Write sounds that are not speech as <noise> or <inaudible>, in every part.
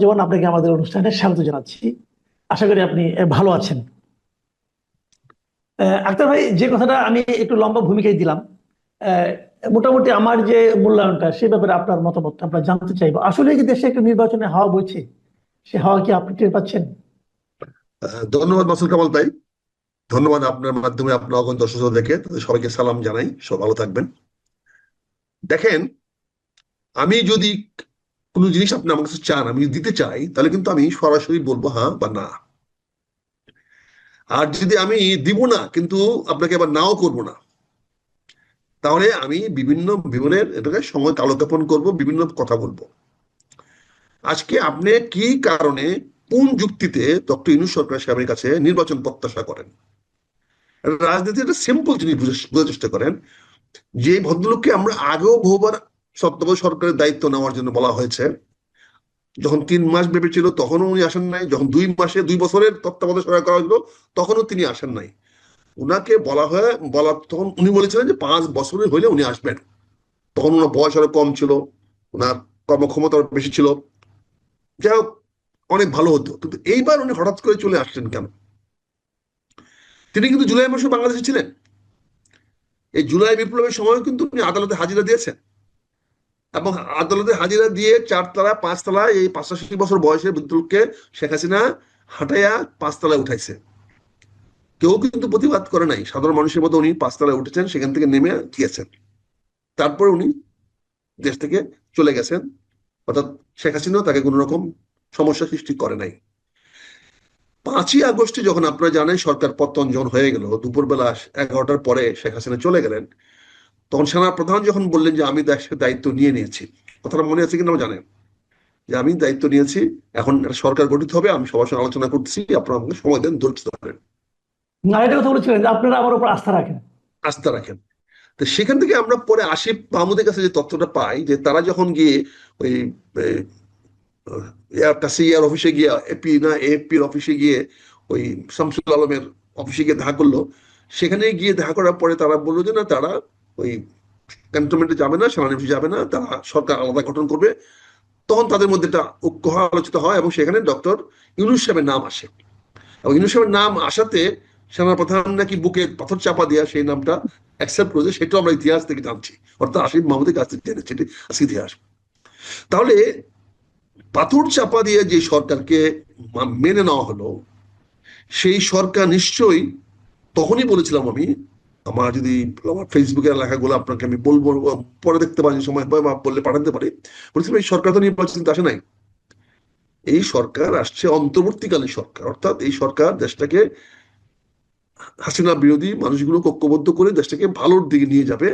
জীবন আপনাকে আমাদের অনুষ্ঠানে স্বাগত জানাচ্ছি আশা করি আপনি ভালো আছেন। আক্তার ভাই যে কথাটা আমি একটু লম্বা ভূমিকায় দিলাম মোটামুটি আমার যে মূল্যায়নটা সে ব্যাপারে আপনার মতামত আমরা জানতে চাইব। আসলে কি দেশে একটু নির্বাচনে হাওয়া বইছে? সে হাওয়া কি আপনি টের পাচ্ছেন? ধন্যবাদ মাসুল কামাল ভাই। ধন্যবাদ আপনার মাধ্যমে আপনার অগণ দর্শক দেখে। তাদের সবাইকে সালাম জানাই। সব ভালো থাকবেন। দেখেন আমি যদি কোনো জিনিস আপনি আমার কাছে চান, আমি দিতে চাই, তাহলে কিন্তু আমি সরাসরি বলব হ্যাঁ বা না। আর যদি আমি দিব না, কিন্তু আপনাকে আবার নাও করব না, তাহলে আমি বিভিন্ন বিভিন্নের এটাকে সময় কালোকাপন করব, বিভিন্ন কথা বলব। আজকে আপনি কি কারণে কোন যুক্তিতে ডক্টর ইনু সরকার সাহেবের কাছে নির্বাচন প্রত্যাশা করেন? রাজনীতি একটা সিম্পল জিনিস বুঝে- বোঝার চেষ্টা করেন, যে ভদ্রলোককে আমরা আগেও বহুবার সত্যাবধায়ক সরকারের দায়িত্ব নেওয়ার জন্য বলা হয়েছে। যখন তিন মাস ভেবে ছিল, তখনও উনি আসেন নাই। যখন দুই মাসে, দুই বছরের তত্ত্বাবধায়ক সরকার করা হলো তখনও তিনি আসেন নাই। উনাকে বলা হয়, বলা, তখন উনি বলেছিলেন যে পাঁচ বছরের হইলে উনি আসবেন। তখন ওনার বয়স আরও কম ছিল, ওনার কর্মক্ষমতা বেশি ছিল। যাই হোক, অনেক ভালো হতো। কিন্তু এইবার উনি হঠাৎ করে চলে আসলেন কেন? তিনি কিন্তু জুলাই মাসে বাংলাদেশে ছিলেন। এই জুলাই বিপ্লবের সময় কিন্তু উনি আদালতে হাজিরা দিয়েছেন। এবং আদালতে হাজিরা দিয়ে চারতলা, পাঁচতলা, এই পাঁচাশি বছর বয়সের বিদ্যুৎকে শেখ হাসিনা হাঁটাইয়া পাঁচতলায় উঠাইছে। কেউ কিন্তু প্রতিবাদ করে নাই। সাধারণ মানুষের মতো উনি পাঁচতলায় উঠেছেন, সেখান থেকে নেমে গিয়েছেন। তারপরে উনি দেশ থেকে চলে গেছেন। অর্থাৎ শেখ হাসিনাও তাকে কোনো রকম সমস্যা সৃষ্টি করে নাই। পাঁচই আগস্টে যখন আপনারা জানেন, সরকার পত্তন যখন হয়ে গেল, দুপুরবেলা এগারোটার পরে শেখ হাসিনা চলে গেলেন। তখন সেনা প্রধান যখন বললেন যে আমি দায়িত্ব নিয়ে নিয়েছি কথাটা মনে আছে কিনা জানেন যে আমি দায়িত্ব নিয়েছি এখন সরকার গঠিত হবে আমি সবার সঙ্গে আলোচনা করছি আপনারা আমাকে সময় দেন ধৈর্য ধরেন। না কথা বলেছিলেন আপনারা আমার উপর আস্থা রাখেন। আস্থা রাখেন। তো সেখান থেকে আমরা পরে আসিফ মাহমুদের কাছে যে তথ্যটা পাই যে তারা যখন গিয়ে ওই এয়ার অফিসে গিয়ে এপি না এপির অফিসে গিয়ে ওই শামসুল আলমের অফিসে গিয়ে দেখা করল সেখানে গিয়ে দেখা করার পরে তারা বলল যে না তারা ওই ক্যান্টনমেন্টে যাবে না সেনানিবাসে যাবে না, তারা সরকার আলাদা গঠন করবে। তখন তাদের মধ্যে একটা ঐক্য আলোচিত হয় এবং সেখানে ডক্টর ইউনুস সাহেবের নাম আসে। এবং ইউনুস সাহেবের নাম আসাতে সেনাপ্রধান নাকি বুকে পাথর চাপা দেওয়া সেই নামটা অ্যাকসেপ্ট করেছে, সেটাও আমরা ইতিহাস থেকে জানছি। অর্থাৎ আসিফ মাহমুদের কাছ থেকে জেনেছি এটি ইতিহাস। তাহলে পাথর চাপা দিয়ে যে সরকারকে মেনে নেওয়া হলো, সেই সরকার নিশ্চয়ই তখনই বলেছিলাম আমি আমার যদি আমার ফেসবুকের লেখাগুলো আপনাকে আমি বলব, পরে দেখতে পারি সময় বা বললে পাঠাতে পারি। বলেছিলাম এই সরকার তো নির্বাচন আসে নাই। এই সরকার আসছে অন্তর্বর্তীকালীন সরকার, অর্থাৎ এই সরকার দেশটাকে হাসিনা বিরোধী মানুষগুলো ঐক্যবদ্ধ করে দেশটাকে ভালোর দিকে নিয়ে যাবে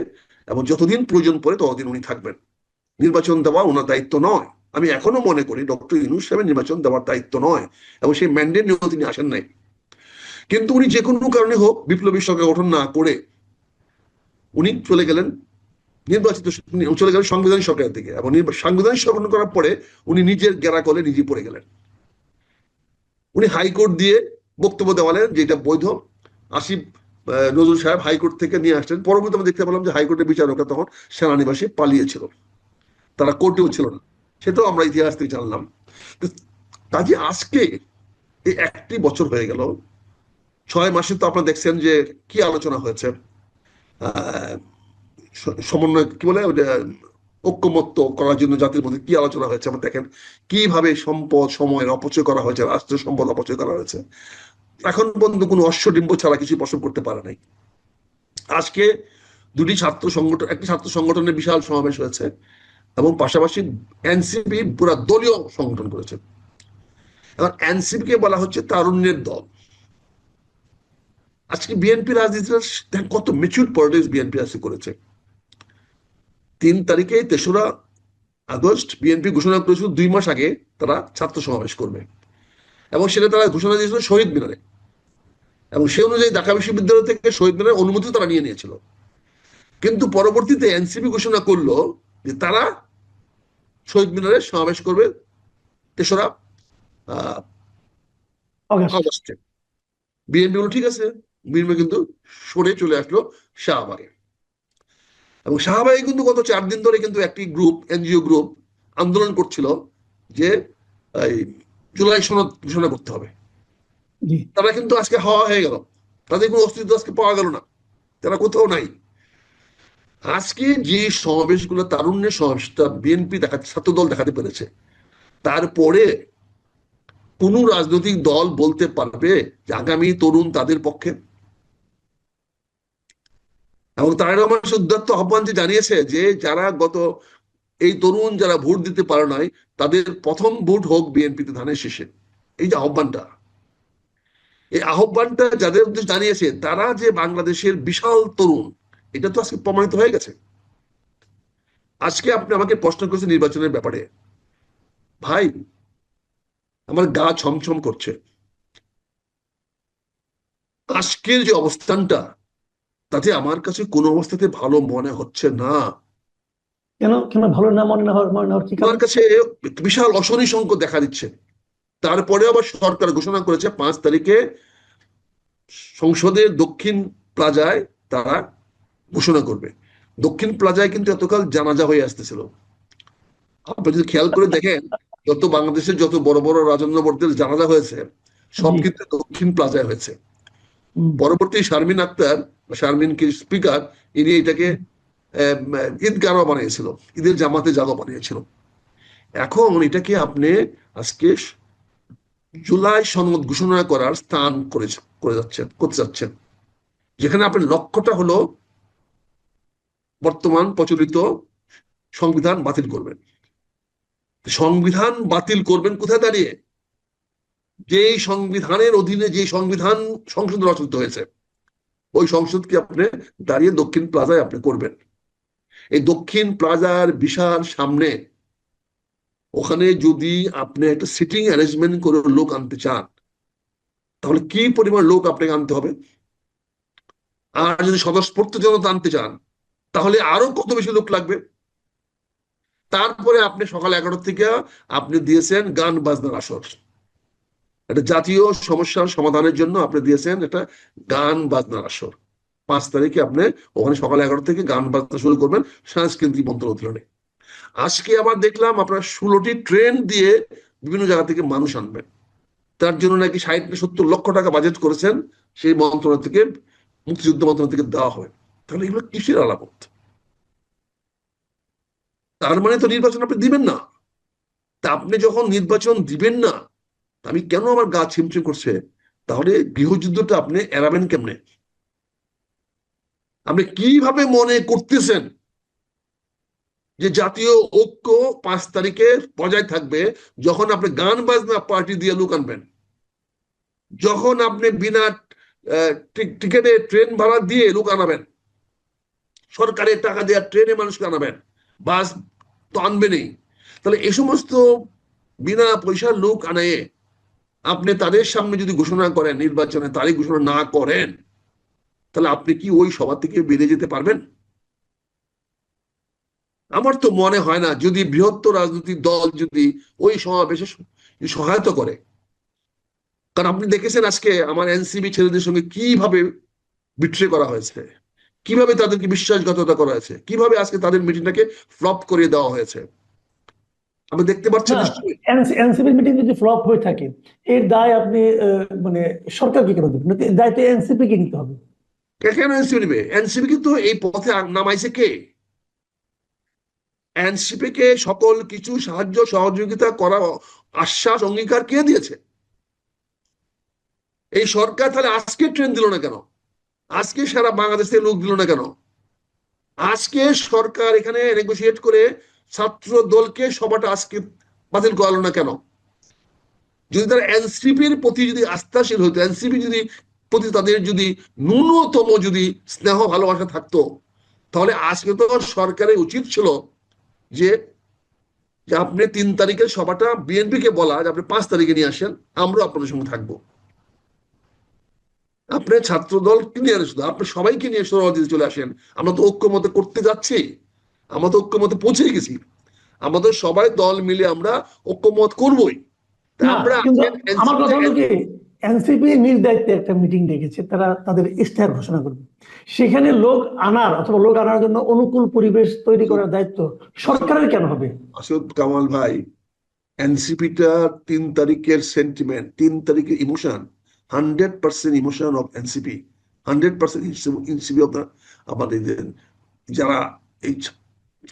এবং যতদিন প্রয়োজন পড়ে ততদিন উনি থাকবেন। নির্বাচন দেওয়া ওনার দায়িত্ব নয়। আমি এখনও মনে করি ডক্টর ইনুস সাহেবের নির্বাচন দেওয়ার দায়িত্ব নয় এবং সেই ম্যান্ডেট নিয়েও তিনি আসেন নাই। কিন্তু উনি যে কোনো কারণে হোক বিপ্লবী সরকার গঠন না করে উনি চলে গেলেন নির্বাচিত চলে গেলেন সাংবিধানিক সরকারের দিকে। এবং সাংবিধানিক সরকার করার পরে উনি নিজের গেরা কলে নিজে পড়ে গেলেন। উনি হাইকোর্ট দিয়ে বক্তব্য দেওয়ালেন যেটা বৈধ। আসিফ নজরুল সাহেব হাইকোর্ট থেকে নিয়ে আসলেন। পরবর্তী আমরা দেখতে পেলাম যে হাইকোর্টের বিচারকরা তখন সেনানিবাসে পালিয়েছিল। তারা কোর্টেও ছিল না। সেটাও আমরা ইতিহাস থেকে জানলাম। কাজে আজকে এই একটি বছর হয়ে গেল ছয় মাসে তো আপনারা দেখছেন যে কি আলোচনা হয়েছে। সমন্বয় কি বলে? ঐক্যমত্য করার জন্য জাতির মধ্যে কি আলোচনা হয়েছে? আমরা দেখেন কীভাবে সম্পদ, সময়ের অপচয় করা হয়েছে, রাষ্ট্রের সম্পদ অপচয় করা হয়েছে। এখন পর্যন্ত কোনো অশ্বডিম্ব ছাড়া কিছু প্রশ্ন করতে পারে নাই। আজকে দুটি ছাত্র সংগঠন, একটি ছাত্র সংগঠনের বিশাল সমাবেশ হয়েছে এবং পাশাপাশি এনসিপি পুরা দলীয় সংগঠন করেছে। এবার এনসিপি কে বলা হচ্ছে তারুণ্যের দল। আজকে বিএনপি রাজনীতিটা দেখেন কত মেচুর পলিটিক্স বিএনপি আজকে করেছে। তিন তারিখে তেসরা আগস্ট বিএনপি ঘোষণা করেছিল দুই মাস আগে তারা ছাত্র সমাবেশ করবে। এবং সেটা তারা ঘোষণা দিয়েছিল শহীদ মিনারে। এবং সে অনুযায়ী ঢাকা বিশ্ববিদ্যালয় থেকে শহীদ মিনারের অনুমতি তারা নিয়ে নিয়েছিল। কিন্তু পরবর্তীতে এনসিপি ঘোষণা করল যে তারা শহীদ মিনারে সমাবেশ করবে তেসরা আহ, অগাস্ট আগস্টে। বিএনপি ঠিক আছে। বিএনপি কিন্তু সরে চলে আসলো শাহবাগে। এবং শাহবাগে কিন্তু গত চার দিন ধরে কিন্তু একটি গ্রুপ এনজিও গ্রুপ আন্দোলন করছিল যে এই জুলাই সনদ ঘোষণা করতে হবে। তারা কিন্তু আজকে হাওয়া হয়ে গেল। তাদের কোনো অস্তিত্ব আজকে পাওয়া গেল না। তারা কোথাও নাই। আজকে যে সমাবেশগুলো তারুণ্যের সমাবেশটা বিএনপি দেখাতে ছাত্রদল দেখাতে পেরেছে। তারপরে কোন রাজনৈতিক দল বলতে পারবে যে আগামী তরুণ তাদের পক্ষে এবং তারা রহমান উদ্যত্ত আহ্বান জানিয়েছে যে যারা গত এই তরুণ যারা ভোট দিতে পারে নাই, তাদের প্রথম ভোট হোক বিএনপিতে ধানের শেষে। এই যে আহ্বানটা। এই আহ্বানটা যাদের উদ্দেশ্যে জানিয়েছে, তারা যে বাংলাদেশের বিশাল তরুণ, এটা তো আজকে প্রমাণিত হয়ে গেছে। আজকে আপনি আমাকে প্রশ্ন করেছেন নির্বাচনের ব্যাপারে। ভাই, আমার গা ছমছম করছে। আজকের যে অবস্থানটা তাতে আমার কাছে কোনো অবস্থাতে ভালো মনে হচ্ছে না। কেন? কেন ভালো না মনে না মনে না কি আমার কাছে বিশাল অশনি সংকট দেখা দিচ্ছে। তারপরে আবার সরকার ঘোষণা করেছে পাঁচ তারিখে সংসদের দক্ষিণ প্লাজায় তারা ঘোষণা করবে। দক্ষিণ প্লাজায় কিন্তু এতকাল জানাজা হয়ে আসতেছিল। আপনি যদি খেয়াল করে দেখেন যত বাংলাদেশের যত বড় বড় রাজন্যবর্দের জানাজা হয়েছে সব কিন্তু দক্ষিণ প্লাজায় হয়েছে। পরবর্তী শারমিন আক্তার বা শারমিন কি স্পিকার ইনি এটাকে আহ, ঈদগাহ বানিয়েছিল ঈদের জামাতে জাগো বানিয়েছিল। এখন এটাকে আপনি আজকে জুলাই সনদ ঘোষণা করার স্থান করে করে যাচ্ছেন করতে যাচ্ছেন। যেখানে আপনার লক্ষ্যটা হলো বর্তমান প্রচলিত সংবিধান বাতিল করবেন। সংবিধান বাতিল করবেন কোথায় দাঁড়িয়ে? যেই সংবিধানের অধীনে যে সংবিধান সংসদ রচিত হয়েছে ওই সংসদকে আপনি দাঁড়িয়ে দক্ষিণ প্লাজায় আপনি করবেন। এই দক্ষিণ প্লাজার বিশাল সামনে ওখানে যদি আপনি একটা সিটিং অ্যারেঞ্জমেন্ট করে লোক আনতে চান, তাহলে কি পরিমাণ লোক আপনাকে আনতে হবে? আর যদি স্বতঃস্ফূর্ত জনতা আনতে চান, তাহলে আরও কত বেশি লোক লাগবে? তারপরে আপনি সকাল এগারো থেকে আপনি দিয়েছেন গান বাজনার আসর। একটা জাতীয় সমস্যার সমাধানের জন্য আপনি দিয়েছেন একটা গান বাজনার আসর। পাঁচ তারিখে আপনি ওখানে সকাল এগারো থেকে গান বাজনা শুরু করবেন সাংস্কৃতিক মন্ত্রণালয়ে। আজকে আবার দেখলাম আপনার ষোলোটি ট্রেন দিয়ে বিভিন্ন জায়গা থেকে মানুষ আনবেন। তার জন্য নাকি ষাট সত্তর লক্ষ টাকা বাজেট করেছেন সেই মন্ত্রণালয় থেকে, মুক্তিযুদ্ধ মন্ত্রণালয় থেকে দেওয়া হয়। তাহলে এগুলো কিসের আলামত? তার মানে তো নির্বাচন আপনি দিবেন না। তা আপনি যখন নির্বাচন দিবেন না আমি কেন আমার গা ছিমছিম করছে? তাহলে গৃহযুদ্ধটা আপনি এড়াবেন কেমনে? আপনি কীভাবে মনে করতেছেন যে জাতীয় ঐক্য পাঁচ তারিখে বজায় থাকবে যখন আপনি গান বাজনা পার্টি দিয়ে লোক আনবেন? যখন আপনি বিনা টিকেটে ট্রেন ভাড়া দিয়ে লোক আনাবেন? সরকারের টাকা দেওয়া ট্রেনে মানুষকে আনাবেন? বাস তো আনবেনই। তাহলে এ সমস্ত বিনা পয়সার লোক আনায়ে আপনি তাদের সামনে যদি ঘোষণা করেন, নির্বাচনে তারিখ ঘোষণা না করেন, তাহলে আপনি কি ওই সভা থেকে বেরিয়ে যেতে পারবেন? আমার তো মনে হয় না, যদি বৃহত্তর রাজনৈতিক দল যদি ওই সমাবেশে সহায়তা করে। কারণ আপনি দেখেছেন আজকে আমার এনসিবি ছেলেদের সঙ্গে কীভাবে বিট্রে করা হয়েছে? কীভাবে তাদেরকে বিশ্বাসঘাতকতা করা হয়েছে? কীভাবে আজকে তাদের মিটিংটাকে ফ্লপ করিয়ে দেওয়া হয়েছে? আপনি দেখতে পাচ্ছেন নিশ্চয়ই। এনসিপি মিটিং যদি ফ্লপ হয়ে থাকে এর দায় আপনি মানে সরকারকে কেন দেবেন? এর দায়িত্ব এনসিপি কে নিতে হবে। কে- কেন এনসিপি নেবে? এনসিপি কিন্তু এই পথে নামাইছে কে? এনসিপি কে সকল কিছু সাহায্য সহযোগিতা করা আশ্বাস অঙ্গীকার কে দিয়েছে? এই সরকার তাহলে আজকে ট্রেন দিল না কেন? আজকে সারা বাংলাদেশ থেকে লোক দিল না কেন? আজকে সরকার এখানে নেগোসিয়েট করে ছাত্র দলকে সভাটা আজকে বাতিল করালো না কেন? যদি তারা এনসিপির প্রতি যদি আস্থাশীল হতো এনসিপি যদি প্রতি তাদের যদি ন্যূনতম যদি স্নেহ ভালোবাসা থাকতো, তাহলে আজকে তো সরকারের উচিত ছিল যে আপনি তিন তারিখের সভাটা বিএনপি কে বলা, যে আপনি পাঁচ তারিখে নিয়ে আসেন আমরা আপনাদের সঙ্গে থাকব। আপনি ছাত্র দল নিয়ে আসুন আপনি সবাইকে নিয়ে সরাসরি চলে আসেন। আমরা তো ঐক্যমতে করতে যাচ্ছি। আমরা তো ঐক্যমতে পৌঁছে গেছি। আমাদের সবাই দল মিলে আমরা ঐক্যমত করবই। আমরা আমার কথা হলো কি এনসিপি নিজ দায়িত্বে একটা মিটিং ডেকেছে তারা তাদের ইশতেহার ঘোষণা করবে। সেখানে লোক আনার অথবা লোক আনার জন্য অনুকূল পরিবেশ তৈরি করার দায়িত্ব সরকারের কেন হবে? আসদ কামাল ভাই এনসিপিটা তিন তারিখের সেন্টিমেন্ট তিন তারিখের emotion hundred percent emotion of NCP hundred percent NCP of আমাদের যারা এই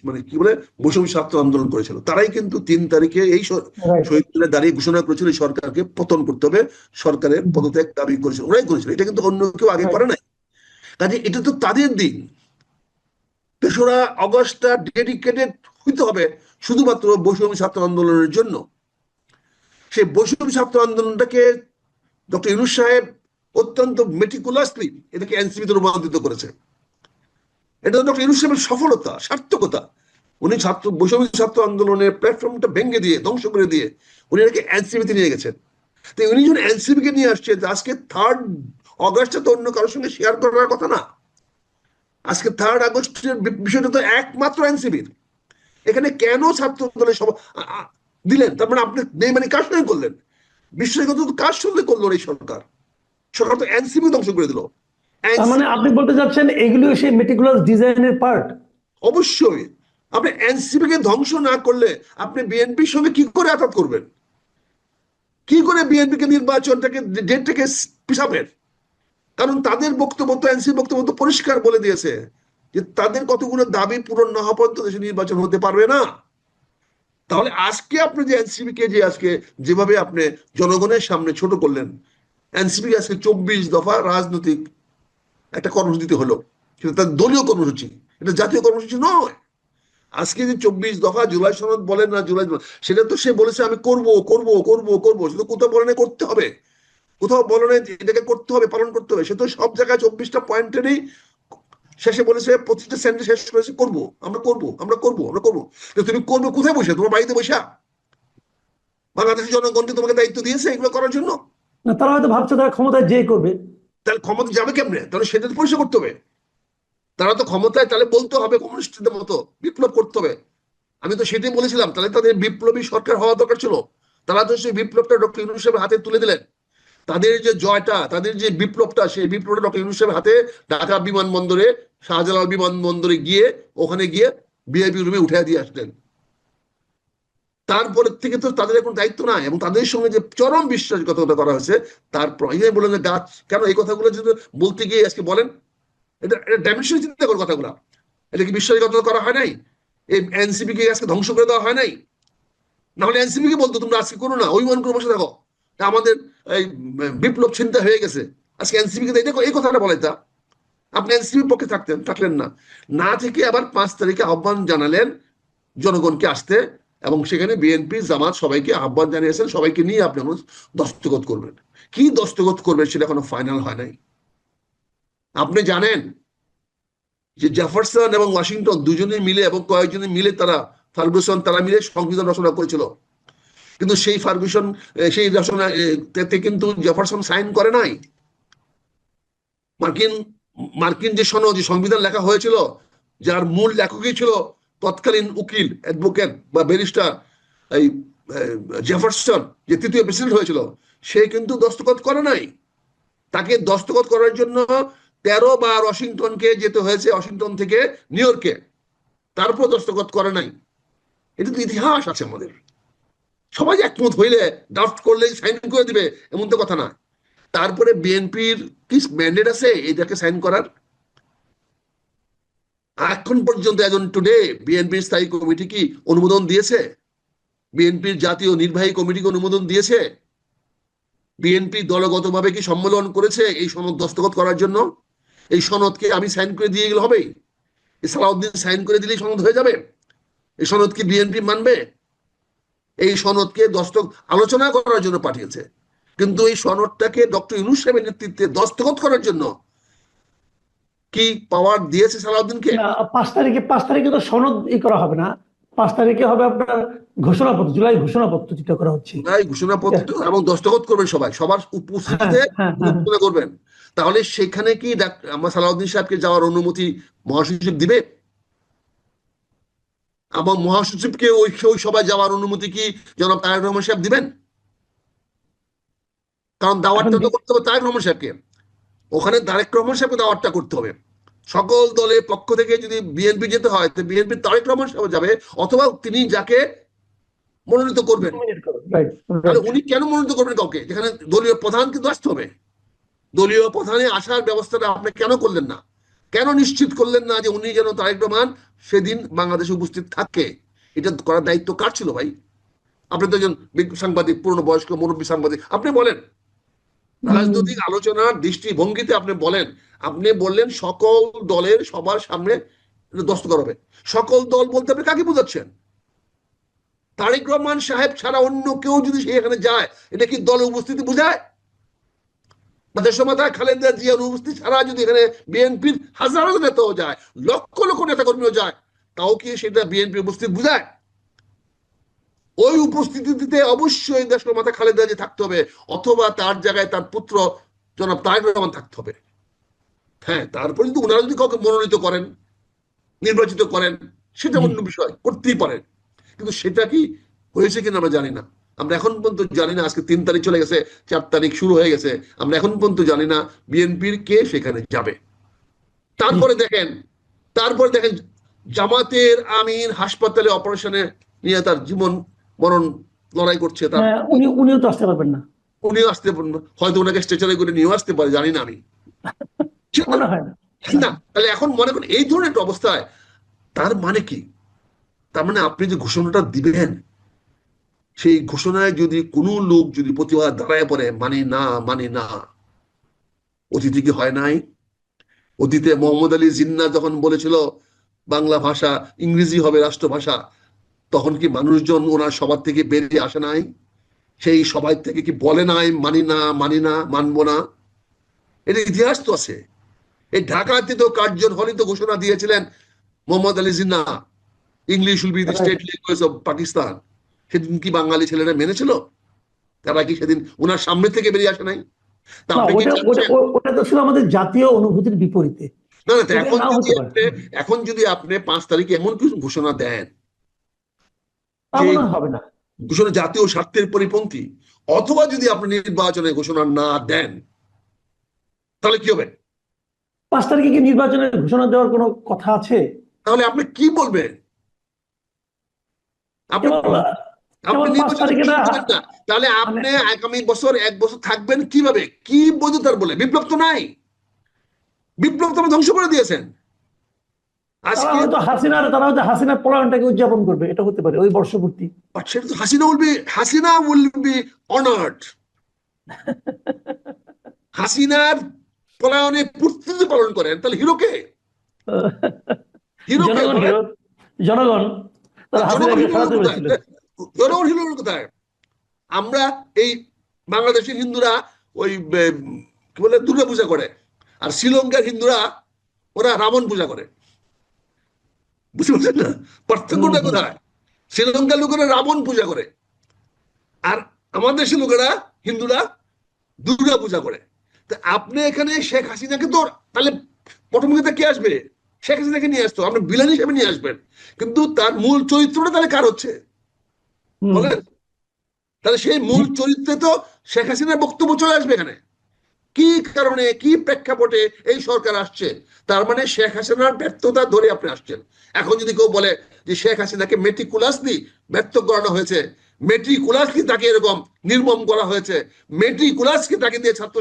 মানে কি বলে? বৈষম্য ছাত্র আন্দোলন করেছিল। তারাই কিন্তু তিন তারিখে এই শহীদ মিনারে দাঁড়িয়ে ঘোষণা করেছিল সরকারকে পতন করতে হবে। সরকারের পদত্যাগ দাবি করেছিল। ওরাই করেছিল। এটা কিন্তু অন্য কেউ আগে করে নাই। কাজে এটা তো তাদের দিন। তেসরা অগস্টটা ডেডিকেটেড হইতে হবে শুধুমাত্র বৈষম্য ছাত্র আন্দোলনের জন্য। সেই বৈষম্য ছাত্র আন্দোলনটাকে ডক্টর ইউনুস সাহেব অত্যন্ত মেটিকুলাসলি এটাকে এনসিপিতে রূপান্তরিত করেছে। এটা ডক্টর ইউনুস সফলতা, সার্থকতা। উনি ছাত্র, বৈষম্য ছাত্র আন্দোলনের প্ল্যাটফর্মটা ভেঙে দিয়ে, ধ্বংস করে দিয়ে উনি এটাকে এনসিপিতে নিয়ে গেছেন। তো উনি যখন এনসিপিকে নিয়ে আসছেন আজকে থার্ড অগস্টে তো অন্য কারোর সঙ্গে শেয়ার করার কথা না। আজকে থার্ড আগস্টের বিষয়টা তো একমাত্র এনসিপির এখানে কেন ছাত্র দলের সভা, আ- আ- দিলেন? তার মানে আপনি নেই মানে কার সঙ্গে করলেন? বিশ্বাসগত তো কার সঙ্গে করল এই সরকার? সরকার তো এনসিপি ধ্বংস করে দিল। তার মানে আপনি বলতে এগুলো সেই মেটিকুলাস ডিজাইনের পার্ট অবশ্যই। আপনি এনসিপি কে ধ্বংস না করলে আপনি বিএনপির সঙ্গে কি করে করবেন? কি করে বিএনপি কে নির্বাচনটাকে ডেটটাকে পিছাবেন? কারণ তাদের বক্তব্য তো এনসিপি বক্তব্য তো পরিষ্কার বলে দিয়েছে যে তাদের কতগুলো দাবি পূরণ না হওয়া পর্যন্ত দেশে নির্বাচন হতে পারবে না। তাহলে আজকে আপনি যে এনসিপি কে যে আজকে যেভাবে আপনি জনগণের সামনে ছোট করলেন এনসিপি আজকে চব্বিশ দফা রাজনৈতিক একটা কর্মসূচিতে হলো। সেটা তার দলীয় কর্মসূচি। এটা জাতীয় কর্মসূচি নয়। আজকে যে চব্বিশ দফা জুলাই সনদ বলেন না জুলাই সেটা তো সে বলেছে, আমি করব করব করব করব। সেটা কোথাও বলে করতে হবে। কোথাও বলে এটাকে করতে হবে, পালন করতে হবে। সে তো সব জায়গায় চব্বিশটা পয়েন্টেরই শেষে বলেছে, প্রতিটা সেন্টে শেষ করেছে, করব, আমরা করব আমরা করব আমরা করব। তো তুমি করবে কোথায় বসে? তোমার বাড়িতে বসে? বাংলাদেশের জনগণকে তোমাকে দায়িত্ব দিয়েছে এগুলো করার জন্য? না, তারা হয়তো ভাবছে তারা ক্ষমতায় যে করবে। তাহলে ক্ষমতা যাবে কেমনে? তাহলে সেটা তো পরিষ্কার করতে হবে। তারা তো ক্ষমতায়, তাহলে বলতে হবে কমিউনিস্টদের মতো, বিপ্লব করতে হবে। আমি তো সেটাই বলেছিলাম, তাহলে তাদের বিপ্লবী সরকার হওয়া দরকার ছিল। তারা তো সেই বিপ্লবটা ডক্টর ইউনুস সাহেবের হাতে তুলে দিলেন। তাদের যে জয়টা, তাদের যে বিপ্লবটা, সেই বিপ্লবটা ডক্টর ইউনুস সাহেবের হাতে ঢাকা বিমানবন্দরে, শাহজালাল বিমানবন্দরে গিয়ে, ওখানে গিয়ে বিআইপি রুমে উঠে দিয়ে আসলেন। তারপরে থেকে তো তাদের এখন দায়িত্ব নাই এবং তাদের সঙ্গে যে চরম বিশ্বাসঘাতকতা করা হয়েছে এই বলেন যে গাছ, কেন এই কথাগুলো যদি বলতে গিয়ে আজকে বলেন, এটা এটা ডাইমেনশন চিন্তা করো কথাগুলো। এটা কি বিশ্বাসঘাতকতা করা হয় নাই? এই এনসিপি কে আজকে ধ্বংস করে দেওয়া হয় নাই? নাহলে এনসিপি কে বলতো, তোমরা আজকে করো না, অভিমান করে বসে থাকো। আমাদের এই বিপ্লব চিন্তা হয়ে গেছে। আজকে এনসিপি কে এটা এই কথাটা বলে তা আপনি এনসিপির পক্ষে থাকতেন, থাকলেন না। না থেকে আবার পাঁচ তারিখে আহ্বান জানালেন জনগণকে আসতে। এবং সেখানে বিএনপি জামাত সবাইকে আহ্বান জানিয়েছেন, সবাইকে নিয়ে আপনি দস্তখত করবেন। কি দস্তখত করবেন সেটা এখনও ফাইনাল হয় নাই। আপনি জানেন যে জেফারসন এবং ওয়াশিংটন দুজনে মিলে এবং কয়েকজনে মিলে তারা ফার্গুসন তারা মিলে সংবিধান রচনা করেছিল। কিন্তু সেই ফার্গুসন সেই রচনা কিন্তু জেফারসন সাইন করে নাই। মার্কিন মার্কিন যে সনদ, যে সংবিধান লেখা হয়েছিল, যার মূল লেখকই ছিল তৎকালীন উকিল অ্যাডভোকেট বা ব্যারিস্টার এই জেফারসন যে তৃতীয় প্রেসিডেন্ট হয়েছিল, সে কিন্তু দস্তখত করে নাই। তাকে দস্তখত করার জন্য তেরো বার ওয়াশিংটনকে যেতে হয়েছে, ওয়াশিংটন থেকে নিউ ইয়র্কে। তারপর দস্তখত করে নাই। এটা তো ইতিহাস আছে আমাদের। সবাই একমত হইলে ড্রাফট করলে সাইন করে দিবে, এমন তো কথা না। তারপরে বিএনপির কি ম্যান্ডেট আছে? এটাকে সাইন করার? এখন পর্যন্ত একজন টুডে বিএনপির স্থায়ী কমিটি কি অনুমোদন দিয়েছে? বিএনপির জাতীয় নির্বাহী কমিটিকে অনুমোদন দিয়েছে? বিএনপি দলগতভাবে কি সম্মেলন করেছে এই সনদ দস্তখত করার জন্য? এই সনদকে আমি সাইন করে দিয়ে গেলে হবে এই সালাউদ্দিন সাইন করে দিলেই সনদ হয়ে যাবে। এই সনদ কি বিএনপি মানবে? এই সনদকে দস্তক আলোচনা করার জন্য পাঠিয়েছে। কিন্তু এই সনদটাকে ডক্টর ইউনুস সাহেবের নেতৃত্বে দস্তখত করার জন্য কি পাওয়ার দিয়েছে সালাউদ্দিনকে? পাঁচ তারিখে পাঁচ তারিখে তো সনদ ই করা হবে না। পাঁচ তারিখে হবে আপনার ঘোষণাপত্র জুলাই ঘোষণাপত্র যেটা করা হচ্ছে। তাই ঘোষণাপত্র এবং দস্তখত করবেন সবাই সবার উপস্থিতিতে হ্যাঁ, হ্যাঁ, হ্যাঁ। করবেন। তাহলে সেখানে কি আমার সালাউদ্দিন সাহেবকে যাওয়ার অনুমতি মহাসচিব দিবে? এবং মহাসচিবকে ওই ওই সভায় যাওয়ার অনুমতি কি জনাব তারেক রহমান সাহেব দিবেন? কারণ দাওয়াতটা তো করতে হবে তারেক রহমান সাহেবকে। ওখানে তারেক রহমান সাহেবকে দাওয়াতটা করতে হবে। সকল দলের পক্ষ থেকে যদি বিএনপি যেতে হয়, তো বিএনপি তারেক রহমান সাহেব যাবে, অথবা তিনি যাকে মনোনীত করবেন। তাহলে উনি কেন মনোনীত করবেন কাউকে? যেখানে দলীয় প্রধান কিন্তু আসতে হবে। দলীয় প্রধানে আসার ব্যবস্থাটা আপনি কেন করলেন না? কেন নিশ্চিত করলেন না যে উনি যেন তারেক রহমান সেদিন বাংলাদেশে উপস্থিত থাকে? এটা করার দায়িত্ব কার ছিল ভাই? আপনি তো একজন সাংবাদিক, পুরনো বয়স্ক মুরব্বী সাংবাদিক। আপনি বলেন। রাজনৈতিক আলোচনার দৃষ্টিভঙ্গিতে আপনি বলেন, আপনি বললেন সকল দলের সবার সামনে দস্তখত হবে। সকল দল বলতে আপনি কাকে বোঝাচ্ছেন? তারেক রহমান সাহেব ছাড়া অন্য কেউ যদি সেখানে যায়, এটা কি দলের উপস্থিতি বোঝায়? বা দেশমাতা খালেদা জিয়ার উপস্থিতি ছাড়া যদি এখানে বিএনপির হাজারো নেতাও যায়, লক্ষ লক্ষ নেতা কর্মীও যায়, তাও কি সেটা বিএনপি উপস্থিত বোঝায়? ওই উপস্থিতিতে অবশ্যই দেশের মাথা খালেদা জিয়া থাকতে হবে অথবা তার জায়গায় তার পুত্র জনাব তারেক রহমান থাকতে হবে। হ্যাঁ তারপরে যদি ওনারা যদি কাউকে মনোনীত করেন নির্বাচিত করেন সেটা অন্য বিষয় করতেই পারেন। কিন্তু সেটা কি হয়েছে কিনা আমরা জানি না। আমরা এখন পর্যন্ত জানি না আজকে তিন তারিখ চলে গেছে চার তারিখ শুরু হয়ে গেছে। আমরা এখন পর্যন্ত জানি না বিএনপির কে সেখানে যাবে। তারপরে দেখেন তারপরে দেখেন জামাতের আমিন হাসপাতালে অপারেশনে নিয়ে তার জীবন মরণ লড়াই করছে তার। হ্যাঁ, উনি উনিও তো আসতে পারবেন না। উনিও আসতে। হয়তো ওনাকে স্ট্রেচারে করে নিয়েও আসতে পারে জানি না আমি? <laughs> হয় না। না তাহলে এখন মনে করেন এই ধরনের একটা অবস্থায় তার মানে কি? তার মানে আপনি যে ঘোষণাটা দিবেন সেই ঘোষণায় যদি কোনো লোক যদি প্রতিবাদ দাঁড়ায় পড়ে মানে না মানে না অতীতে কি হয় নাই? অতীতে মোহাম্মদ আলী জিন্না যখন বলেছিল বাংলা ভাষা ইংরেজি হবে রাষ্ট্রভাষা তখন কি মানুষজন ওনার সবার থেকে বেরিয়ে আসে নাই? সেই সবাই থেকে কি বলে নাই মানি না মানি না মানবো না? এটা ইতিহাস তো আছে। এই ঢাকাতে তো কার্জন হলে তো ঘোষণা দিয়েছিলেন Mohammad Ali Jinnah. English will be state language of Pakistan সেদিন কি বাঙালি ছেলেরা মেনেছিল? তারা কি সেদিন ওনার সামনে থেকে বেরিয়ে আসে নাই? ওটা তো ছিল আমাদের জাতীয় অনুভূতির বিপরীতে। না না এখন যদি আপনি এখন যদি আপনি পাঁচ তারিখে এমন কিছু ঘোষণা দেন হবে না। ঘোষণা জাতীয় স্বার্থের পরিপন্থী অথবা যদি আপনি নির্বাচনে ঘোষণা না দেন তাহলে কি হবে? পাঁচ তারিখে কি নির্বাচনের ঘোষণা দেওয়ার কোনো কথা আছে? তাহলে আপনি কি বলবেন? আপনি কেবল আপনি নির্বাচনে তাহলে আগামী বছর এক বছর থাকবেন কীভাবে? কি বৈধতার বলে? বিপ্লব তো নাই। বিপ্লব তো ধ্বংস করে দিয়েছেন। আজকে হয়তো হাসিনার তারা হয়তো হাসিনার পলায়নটাকে উদযাপন করবে এটা হতে পারে ওই বর্ষপূর্তি। সেটা তো Hasina will be Hasina will be honoured হাসিনার পলায়নে পূর্তি পালন করেন তাহলে হিরোকে হিরোকে জনগণ জনগণ তারা জনগণ হাসিনাকে হিরো সরাতে কোথায়? পেরেছিল জনগণ হিরো কোথায়? আমরা এই বাংলাদেশের হিন্দুরা ওই কি বলে দুর্গা পূজা করে আর শ্রীলঙ্কার হিন্দুরা ওরা রাবণ পূজা করে। বুঝতে পারছেন না? পার্থক্যটা কোথায়? শ্রীলঙ্কার লোকেরা রাবণ পূজা করে। আর আমাদের দেশের লোকেরা হিন্দুরা দুর্গা পূজা করে। তা আপনি এখানে শেখ হাসিনাকে তো তাহলে পটমুখিতে কে আসবে? শেখ হাসিনাকে নিয়ে আসতো আপনি বিলান হিসেবে নিয়ে আসবেন। কিন্তু তার মূল চরিত্রটা তাহলে কার হচ্ছে? বলেন। তাহলে সেই মূল চরিত্রে তো শেখ হাসিনার বক্তব্য চলে আসবে এখানে। কি কারণে কি প্রেক্ষাপটে এই সরকার আসছে? তার মানে শেখ হাসিনার ব্যর্থতা ধরে আপনি আসছেন। এখন যদি কেউ বলে যে শেখ হাসিনাকে মেট্রিকুলাসলি ব্যর্থ করানো হয়েছে মেট্রিকুলাসলি তাকে এরকম নির্মম করা হয়েছে মেট্রিকুলাসকে তাকে দিয়ে ছাত্র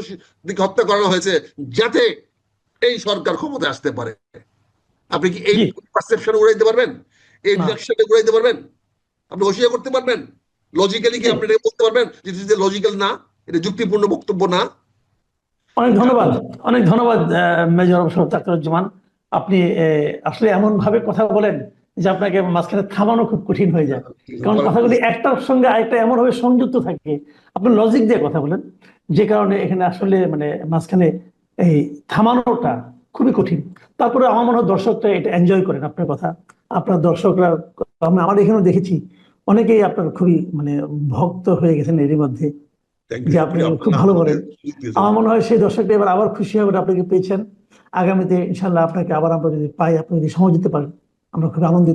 হত্যা করানো হয়েছে যাতে এই সরকার ক্ষমতায় আসতে পারে। আপনি কি এই। পারসেপশন উড়াইতে পারবেন? এই না। রিয়াকশনটা উড়াইতে পারবেন? আপনি অস্বীকার করতে পারবেন? লজিক্যালি কি আপনি এটা বলতে পারবেন? যে লজিক্যাল না এটা যুক্তিপূর্ণ বক্তব্য না অনেক ধন্যবাদ। অনেক ধন্যবাদ মেজর অবসর তাকরুজ্জামান। আপনি আসলে এমন ভাবে কথা বলেন যে আপনাকে মাঝখানে থামানো খুব কঠিন হয়ে যায়। কারণ কথাগুলি একটার সঙ্গে আরেকটা এমন ভাবে সংযুক্ত থাকে। আপনি লজিক দিয়ে কথা বলেন। যে কারণে এখানে আসলে মানে মাঝখানে এই থামানোটা খুবই কঠিন। তারপরে আমার মনে হয় দর্শকরা এটা এনজয় করেন আপনার কথা। আপনার দর্শকরা, আমি, আমার এখানেও দেখেছি। অনেকেই আপনার খুবই মানে ভক্ত হয়ে গেছেন এরই মধ্যে। You. আপনি খুব ভালো বলেন। আমার মনে হয় সেই দর্শকটা এবার আবার খুশি হবে আপনাকে পেয়েছেন আগামীতে ইনশাল্লাহ আপনাকে আবার আমরা যদি পাই আপনি যদি সময় দিতে পারেন আমরা খুব আনন্দিত